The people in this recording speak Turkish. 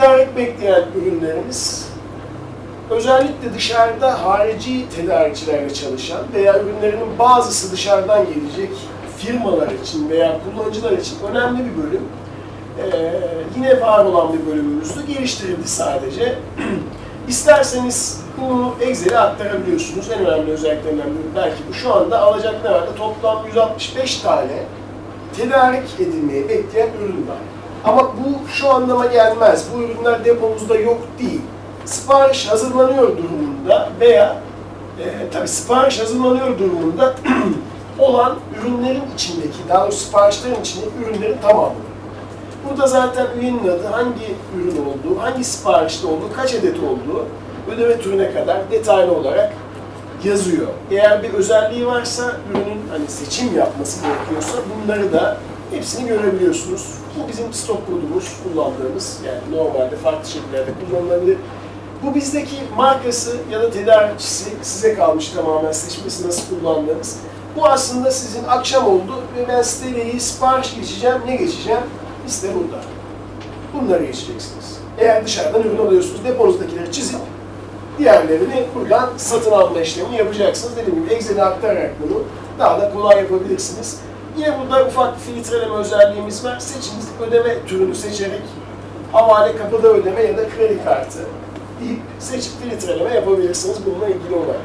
Tedarik bekleyen ürünlerimiz özellikle dışarıda harici tedarikçilerle çalışan veya ürünlerinin bazısı dışarıdan gelecek firmalar için veya kullanıcılar için önemli bir bölüm. Ee, yine var olan bir bölümümüzdü. Geliştirildi sadece. İsterseniz bunu Excel'e aktarabiliyorsunuz. En önemli özelliklerinden biri belki bu. Şu anda alacak ne var? Toplam 165 tane tedarik edilmeyi bekleyen ürün var. Ama bu şu anlama gelmez. Bu ürünler depomuzda yok değil. Sipariş hazırlanıyor durumunda veya e, tabii sipariş hazırlanıyor durumunda olan ürünlerin içindeki, daha doğrusu siparişlerin içindeki ürünlerin tamamı. Burada zaten üyenin adı, hangi ürün olduğu, hangi siparişte olduğu, kaç adet olduğu, ödeme türüne kadar detaylı olarak yazıyor. Eğer bir özelliği varsa ürünün hani seçim yapması gerekiyorsa bunları da hepsini görebiliyorsunuz. Bu bizim stok kodumuz kullandığımız yani normalde farklı şekillerde kullanılabilir. Bu bizdeki markası ya da tedarikçisi size kalmış tamamen seçmesi nasıl kullandığınız. Bu aslında sizin akşam oldu ve ben siteyle sipariş geçeceğim. Ne geçeceğim? Liste burada. Bunları geçeceksiniz. Eğer dışarıdan ürün alıyorsunuz, deponuzdakileri çizip diğerlerini buradan satın alma işlemini yapacaksınız. Dediğim gibi Excel'e aktararak bunu daha da kolay yapabilirsiniz. Yine burada ufak bir filtreleme özelliğimiz var. Seçiniz ödeme türünü seçerek havale kapıda ödeme ya da kredi kartı deyip seçip filtreleme yapabilirsiniz bununla ilgili olarak.